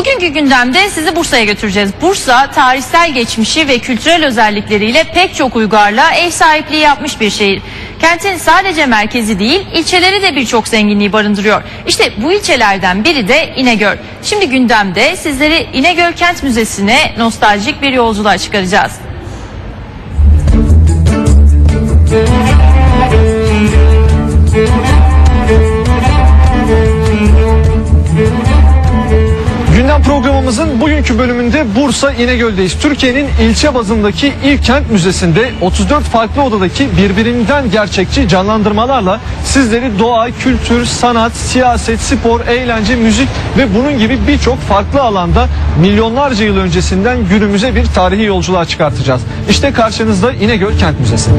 Bugünkü gündemde sizi Bursa'ya götüreceğiz. Bursa tarihsel geçmişi ve kültürel özellikleriyle pek çok uygarlığa ev sahipliği yapmış bir şehir. Kentin sadece merkezi değil, ilçeleri de birçok zenginliği barındırıyor. İşte bu ilçelerden biri de İnegöl. Şimdi gündemde sizleri İnegöl Kent Müzesi'ne nostaljik bir yolculuğa çıkaracağız. Bölümünde Bursa İnegöl'deyiz. Türkiye'nin ilçe bazındaki ilk kent müzesinde 34 farklı odadaki birbirinden gerçekçi canlandırmalarla sizleri doğa, kültür, sanat, siyaset, spor, eğlence, müzik ve bunun gibi birçok farklı alanda milyonlarca yıl öncesinden günümüze bir tarihi yolculuğa çıkartacağız. İşte karşınızda İnegöl Kent Müzesi.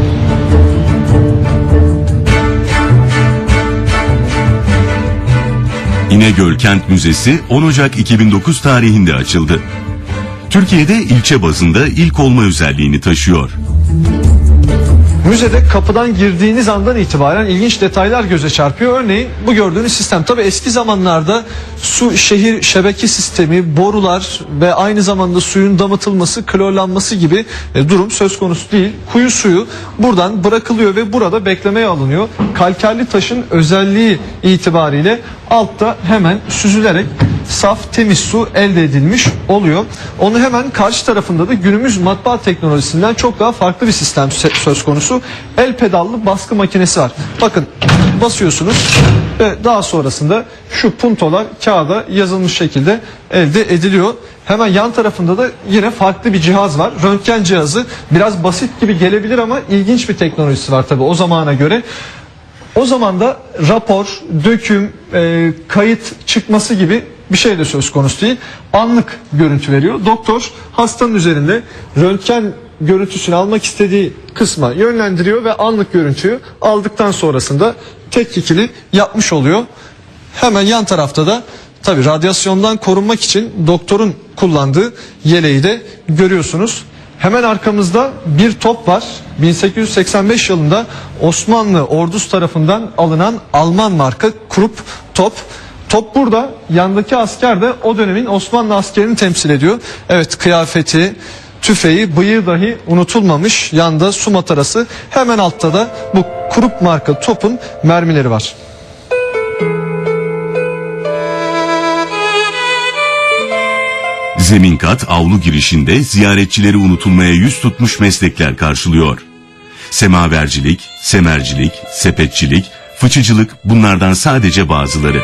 İnegöl Kent Müzesi 10 Ocak 2009 tarihinde açıldı. Türkiye'de ilçe bazında ilk olma özelliğini taşıyor. Müzede kapıdan girdiğiniz andan itibaren ilginç detaylar göze çarpıyor. Örneğin bu gördüğünüz sistem tabi eski zamanlarda su şehir şebeke sistemi, borular ve aynı zamanda suyun damıtılması, klorlanması gibi e, durum söz konusu değil. Kuyu suyu buradan bırakılıyor ve burada beklemeye alınıyor. Kalkerli taşın özelliği itibariyle altta hemen süzülerek saf temiz su elde edilmiş oluyor. Onu hemen karşı tarafında da günümüz matbaa teknolojisinden çok daha farklı bir sistem söz konusu. El pedallı baskı makinesi var. Bakın basıyorsunuz ve daha sonrasında şu puntolar kağıda yazılmış şekilde elde ediliyor. Hemen yan tarafında da yine farklı bir cihaz var. Röntgen cihazı biraz basit gibi gelebilir ama ilginç bir teknolojisi var tabii o zamana göre. O zaman da rapor, döküm, e, kayıt çıkması gibi bir şey de söz konusu değil. Anlık görüntü veriyor. Doktor hastanın üzerinde röntgen görüntüsünü almak istediği kısma yönlendiriyor ve anlık görüntüyü aldıktan sonrasında tetkikini yapmış oluyor. Hemen yan tarafta da tabi radyasyondan korunmak için doktorun kullandığı yeleği de görüyorsunuz. Hemen arkamızda bir top var. 1885 yılında Osmanlı ordusu tarafından alınan Alman marka Krupp top. Top burada. Yandaki asker de o dönemin Osmanlı askerini temsil ediyor. Evet kıyafeti, tüfeği, bıyığı dahi unutulmamış. Yanda su matarası. Hemen altta da bu Krupp marka topun mermileri var. Zemin kat avlu girişinde ziyaretçileri unutulmaya yüz tutmuş meslekler karşılıyor. Semavercilik, semercilik, sepetçilik, fıçıcılık bunlardan sadece bazıları.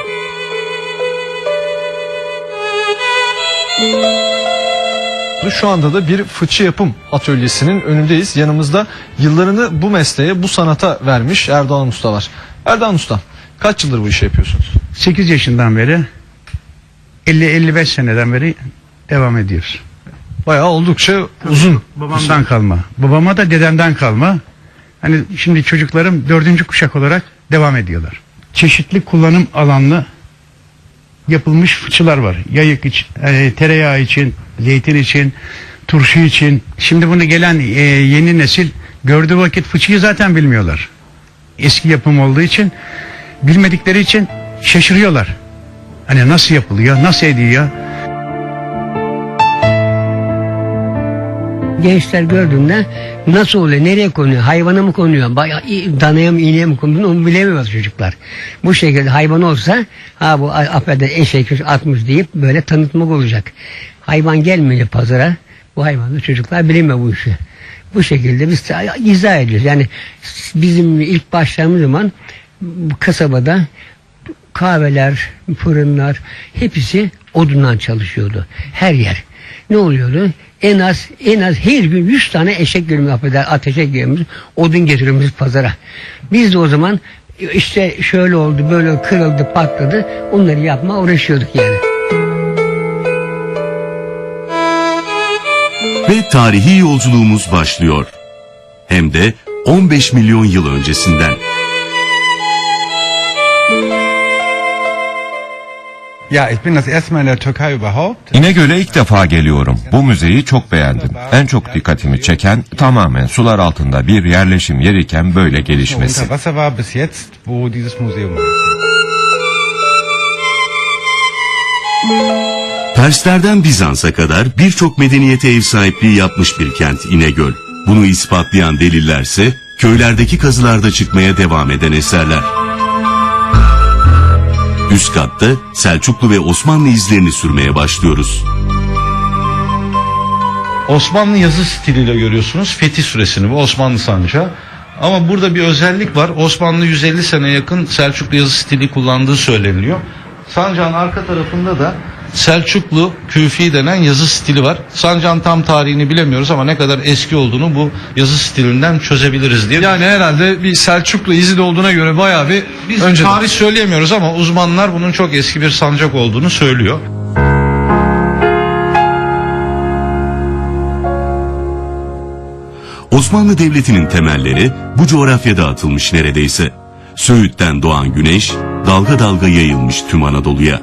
Şu anda da bir fıçı yapım atölyesinin önündeyiz. Yanımızda yıllarını bu mesleğe, bu sanata vermiş Erdoğan Usta var. Erdoğan Usta, kaç yıldır bu işi yapıyorsunuz? 8 yaşından beri 50-55 seneden beri devam ediyoruz. Bayağı oldukça uzun. Babamdan kalma. Babama da dedemden kalma. Hani şimdi çocuklarım dördüncü kuşak olarak devam ediyorlar. Çeşitli kullanım alanlı yapılmış fıçılar var. Yayık için, e, tereyağı için, zeytin için, turşu için. Şimdi bunu gelen e, yeni nesil gördüğü vakit fıçıyı zaten bilmiyorlar. Eski yapım olduğu için bilmedikleri için şaşırıyorlar. Hani nasıl yapılıyor, nasıl ediyor? Gençler gördüğünde nasıl oluyor, nereye konuyor, hayvana mı konuyor, danaya mı, ineğe mi konuyor onu bilemiyor çocuklar. Bu şekilde hayvan olsa ha bu affeder eşek atmış deyip böyle tanıtmak olacak. Hayvan gelmiyor pazara, bu hayvanı çocuklar bilemiyor bu işi. Bu şekilde biz izah ediyoruz. Yani bizim ilk başladığımız zaman kasabada kahveler, fırınlar hepsi odundan çalışıyordu. Her yer. Ne oluyordu? En az en az her gün 100 tane eşek görümü affeder, ateşe girmiş, odun getiriyoruz pazara. Biz de o zaman işte şöyle oldu, böyle kırıldı, patladı. Onları yapma uğraşıyorduk yani. Ve tarihi yolculuğumuz başlıyor. Hem de 15 milyon yıl öncesinden. Ja, ich bin das erste Mal in der Türkei überhaupt. İnegöl'e ilk defa geliyorum. Bu müzeyi çok beğendim. En çok dikkatimi çeken tamamen sular altında bir yerleşim yer iken böyle gelişmesi. unter Wasser war bis jetzt, wo dieses Museum. Perslerden Bizans'a kadar birçok medeniyete ev sahipliği yapmış bir kent İnegöl. Bunu ispatlayan delillerse köylerdeki kazılarda çıkmaya devam eden eserler. Üst katta Selçuklu ve Osmanlı izlerini sürmeye başlıyoruz. Osmanlı yazı stiliyle görüyorsunuz Fethi Suresini bu Osmanlı sancağı. Ama burada bir özellik var. Osmanlı 150 sene yakın Selçuklu yazı stili kullandığı söyleniliyor. Sancağın arka tarafında da Selçuklu Küfi denen yazı stili var. Sancağın tam tarihini bilemiyoruz ama ne kadar eski olduğunu bu yazı stilinden çözebiliriz diye. Yani herhalde bir Selçuklu izi de olduğuna göre bayağı bir Biz önceden. tarih söyleyemiyoruz ama uzmanlar bunun çok eski bir sancak olduğunu söylüyor. Osmanlı Devleti'nin temelleri bu coğrafyada atılmış neredeyse. Söğüt'ten doğan güneş dalga dalga yayılmış tüm Anadolu'ya.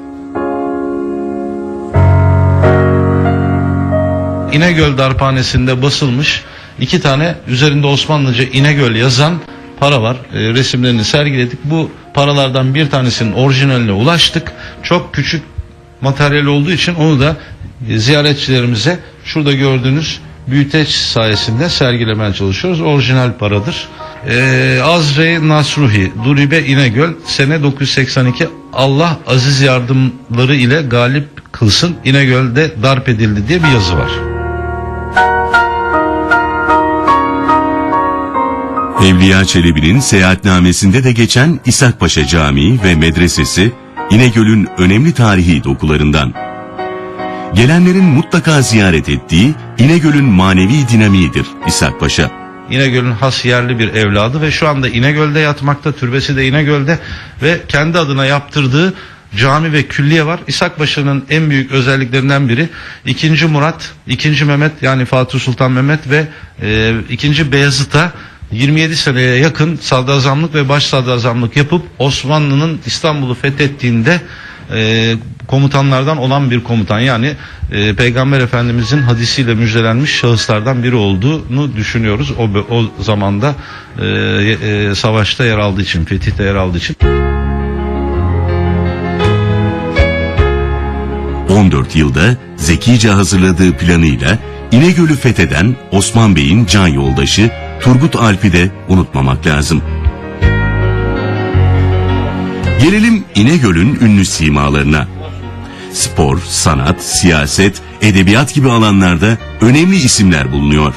İnegöl darphanesinde basılmış iki tane üzerinde Osmanlıca İnegöl yazan para var. E, resimlerini sergiledik. Bu paralardan bir tanesinin orijinaline ulaştık. Çok küçük materyal olduğu için onu da e, ziyaretçilerimize şurada gördüğünüz büyüteç sayesinde sergilemeye çalışıyoruz. Orijinal paradır. E, Azre Nasruhi, Duribe İnegöl, sene 982 Allah aziz yardımları ile galip kılsın İnegöl'de darp edildi diye bir yazı var. Evliya Çelebi'nin seyahatnamesinde de geçen İshak Paşa Camii ve medresesi İnegöl'ün önemli tarihi dokularından. Gelenlerin mutlaka ziyaret ettiği İnegöl'ün manevi dinamiğidir İshak Paşa. İnegöl'ün has yerli bir evladı ve şu anda İnegöl'de yatmakta, türbesi de İnegöl'de ve kendi adına yaptırdığı cami ve külliye var. İshak Paşa'nın en büyük özelliklerinden biri 2. Murat, 2. Mehmet yani Fatih Sultan Mehmet ve e, 2. Beyazıt'a 27 seneye yakın sadrazamlık ve baş sadrazamlık yapıp Osmanlı'nın İstanbul'u fethettiğinde e, komutanlardan olan bir komutan yani e, Peygamber Efendimizin hadisiyle müjdelenmiş şahıslardan biri olduğunu düşünüyoruz. O, o zamanda e, e, savaşta yer aldığı için, fetihte yer aldığı için. 14 yılda zekice hazırladığı planıyla İnegöl'ü fetheden Osman Bey'in can yoldaşı Turgut Alp'i de unutmamak lazım. Gelelim İnegöl'ün ünlü simalarına. Spor, sanat, siyaset, edebiyat gibi alanlarda önemli isimler bulunuyor.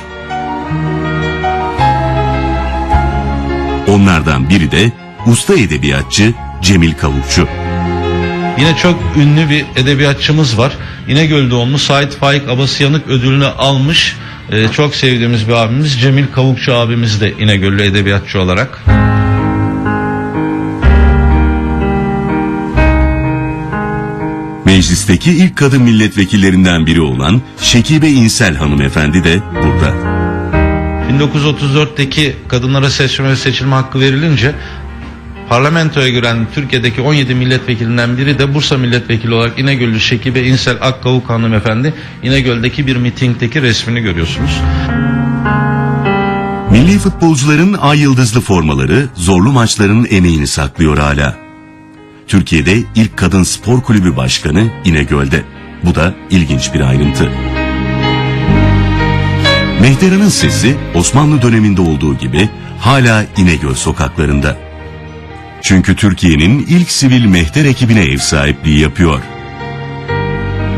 Onlardan biri de usta edebiyatçı Cemil Kavukçu. Yine çok ünlü bir edebiyatçımız var. İnegöl doğumlu Sait Faik Abasıyanık ödülünü almış. E, çok sevdiğimiz bir abimiz Cemil Kavukçu abimiz de İnegöllü edebiyatçı olarak. Meclisteki ilk kadın milletvekillerinden biri olan Şekibe İnsel hanımefendi de burada. 1934'teki kadınlara seçme ve seçilme hakkı verilince parlamentoya giren Türkiye'deki 17 milletvekilinden biri de Bursa milletvekili olarak İnegöllü Şekibe İnsel Akkavuk hanımefendi İnegöl'deki bir mitingdeki resmini görüyorsunuz. Milli futbolcuların ay yıldızlı formaları zorlu maçların emeğini saklıyor hala. Türkiye'de ilk kadın spor kulübü başkanı İnegöl'de. Bu da ilginç bir ayrıntı. Mehtera'nın sesi Osmanlı döneminde olduğu gibi hala İnegöl sokaklarında. Çünkü Türkiye'nin ilk sivil mehter ekibine ev sahipliği yapıyor.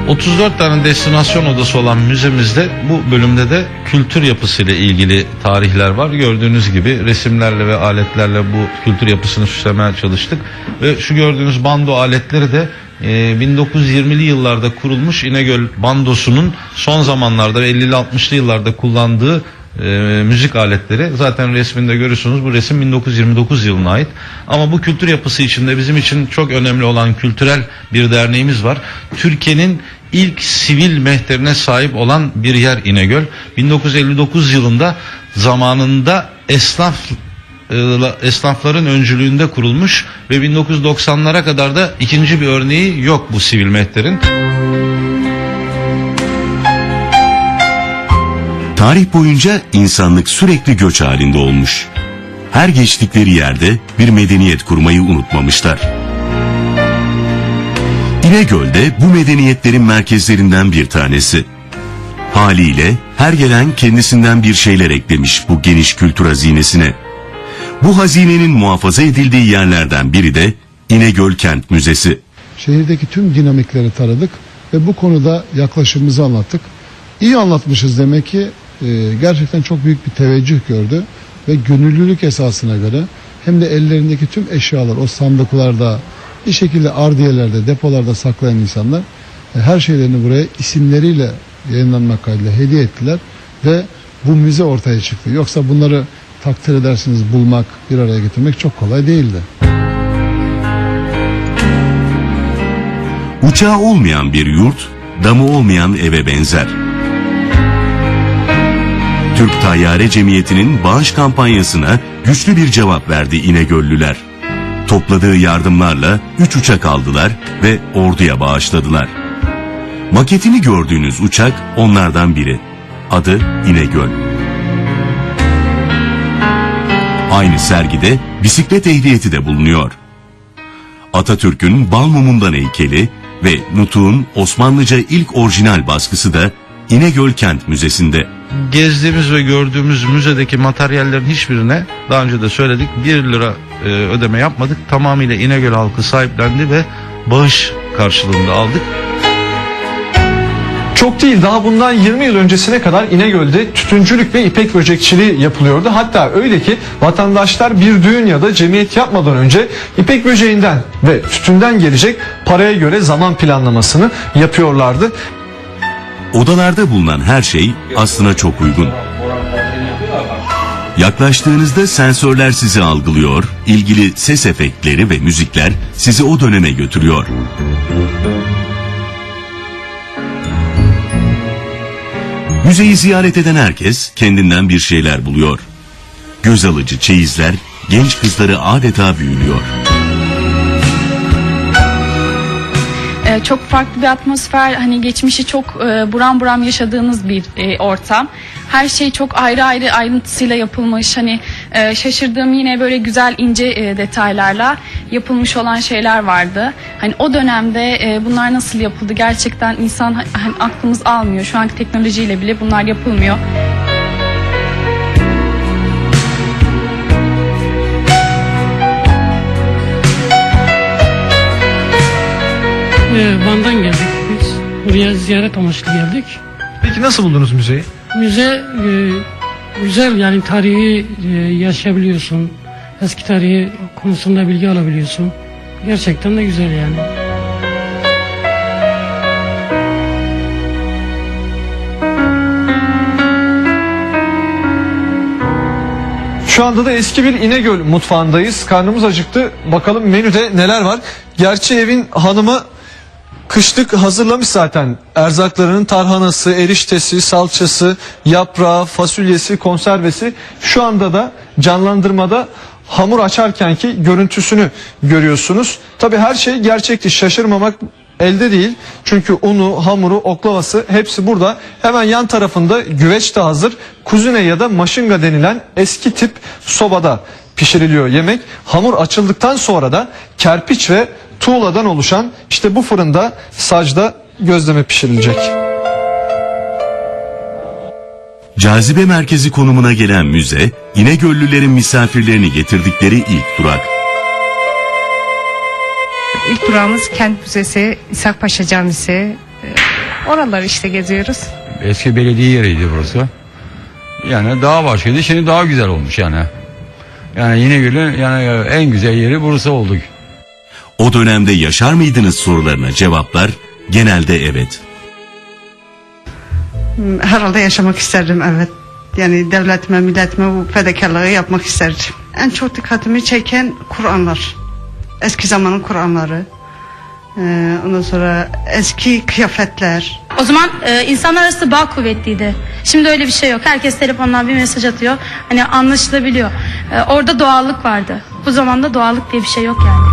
34 tane destinasyon odası olan müzemizde bu bölümde de kültür yapısıyla ilgili tarihler var. Gördüğünüz gibi resimlerle ve aletlerle bu kültür yapısını süslemeye çalıştık. Ve şu gördüğünüz bando aletleri de e, 1920'li yıllarda kurulmuş İnegöl bandosunun son zamanlarda ve 50'li 60'lı yıllarda kullandığı e, müzik aletleri. Zaten resminde görüyorsunuz bu resim 1929 yılına ait. Ama bu kültür yapısı içinde bizim için çok önemli olan kültürel bir derneğimiz var. Türkiye'nin ilk sivil mehterine sahip olan bir yer İnegöl. 1959 yılında zamanında esnaf e, esnafların öncülüğünde kurulmuş ve 1990'lara kadar da ikinci bir örneği yok bu sivil mehterin. Tarih boyunca insanlık sürekli göç halinde olmuş. Her geçtikleri yerde bir medeniyet kurmayı unutmamışlar. İnegöl de bu medeniyetlerin merkezlerinden bir tanesi. Haliyle her gelen kendisinden bir şeyler eklemiş bu geniş kültür hazinesine. Bu hazinenin muhafaza edildiği yerlerden biri de İnegöl Kent Müzesi. Şehirdeki tüm dinamikleri taradık ve bu konuda yaklaşımımızı anlattık. İyi anlatmışız demek ki gerçekten çok büyük bir teveccüh gördü ve gönüllülük esasına göre hem de ellerindeki tüm eşyalar o sandıklarda bir şekilde ardiyelerde depolarda saklayan insanlar e, her şeylerini buraya isimleriyle yayınlanmak kaydıyla hediye ettiler ve bu müze ortaya çıktı. Yoksa bunları takdir edersiniz bulmak, bir araya getirmek çok kolay değildi. Uçağı olmayan bir yurt, damı olmayan eve benzer. Türk Tayyare Cemiyeti'nin bağış kampanyasına güçlü bir cevap verdi İnegöllüler. Topladığı yardımlarla 3 uçak aldılar ve orduya bağışladılar. Maketini gördüğünüz uçak onlardan biri. Adı İnegöl. Aynı sergide bisiklet ehliyeti de bulunuyor. Atatürk'ün Balmum'undan heykeli ve Nutuk'un Osmanlıca ilk orijinal baskısı da İnegöl Kent Müzesi'nde. Gezdiğimiz ve gördüğümüz müzedeki materyallerin hiçbirine daha önce de söyledik 1 lira e, ödeme yapmadık. Tamamıyla İnegöl halkı sahiplendi ve bağış karşılığında aldık. Çok değil daha bundan 20 yıl öncesine kadar İnegöl'de tütüncülük ve ipek böcekçiliği yapılıyordu. Hatta öyle ki vatandaşlar bir düğün ya da cemiyet yapmadan önce ipek böceğinden ve tütünden gelecek paraya göre zaman planlamasını yapıyorlardı. Odalarda bulunan her şey aslına çok uygun. Yaklaştığınızda sensörler sizi algılıyor, ilgili ses efektleri ve müzikler sizi o döneme götürüyor. Müzeyi ziyaret eden herkes kendinden bir şeyler buluyor. Göz alıcı çeyizler genç kızları adeta büyülüyor. Ee, çok farklı bir atmosfer hani geçmişi çok e, buram buram yaşadığınız bir e, ortam. Her şey çok ayrı ayrı ayrıntısıyla yapılmış. Hani e, şaşırdığım yine böyle güzel ince e, detaylarla yapılmış olan şeyler vardı. Hani o dönemde e, bunlar nasıl yapıldı gerçekten insan hani aklımız almıyor. Şu anki teknolojiyle bile bunlar yapılmıyor. Ee, Van'dan geldik biz. Buraya ziyaret amaçlı geldik. Peki nasıl buldunuz müzeyi? Müze e, güzel yani tarihi e, yaşayabiliyorsun. Eski tarihi konusunda bilgi alabiliyorsun. Gerçekten de güzel yani. Şu anda da eski bir İnegöl mutfağındayız. Karnımız acıktı. Bakalım menüde neler var. Gerçi evin hanımı kışlık hazırlamış zaten. Erzaklarının tarhanası, eriştesi, salçası, yaprağı, fasulyesi, konservesi. Şu anda da canlandırmada hamur açarkenki görüntüsünü görüyorsunuz. Tabi her şey gerçekti. Şaşırmamak elde değil. Çünkü unu, hamuru, oklavası hepsi burada. Hemen yan tarafında güveç de hazır. Kuzine ya da maşınga denilen eski tip sobada pişiriliyor yemek. Hamur açıldıktan sonra da kerpiç ve tuğladan oluşan işte bu fırında sacda gözleme pişirilecek. Cazibe merkezi konumuna gelen müze, İnegöllülerin misafirlerini getirdikleri ilk durak. İlk durağımız Kent Müzesi, İshak Paşa Camisi. Ee, Oraları işte geziyoruz. Eski belediye yeriydi burası. Yani daha başkaydı şimdi daha güzel olmuş yani. Yani yine gülün yani en güzel yeri burası olduk. O dönemde yaşar mıydınız sorularına cevaplar genelde evet. Herhalde yaşamak isterdim evet. Yani devletime, milletime bu fedakarlığı yapmak isterdim. En çok dikkatimi çeken Kur'anlar. Eski zamanın Kur'anları. Ee, ondan sonra eski kıyafetler. O zaman e, insanlar arası bağ kuvvetliydi. Şimdi öyle bir şey yok. Herkes telefondan bir mesaj atıyor. Hani anlaşılabiliyor. E, orada doğallık vardı. Bu zamanda doğallık diye bir şey yok yani.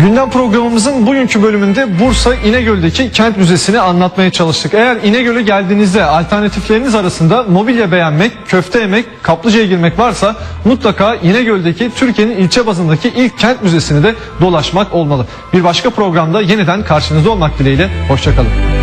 Gündem programımızın bugünkü bölümünde Bursa İnegöl'deki kent müzesini anlatmaya çalıştık. Eğer İnegöl'e geldiğinizde alternatifleriniz arasında mobilya beğenmek, köfte yemek, kaplıcaya girmek varsa mutlaka İnegöl'deki Türkiye'nin ilçe bazındaki ilk kent müzesini de dolaşmak olmalı. Bir başka programda yeniden karşınızda olmak dileğiyle. Hoşçakalın.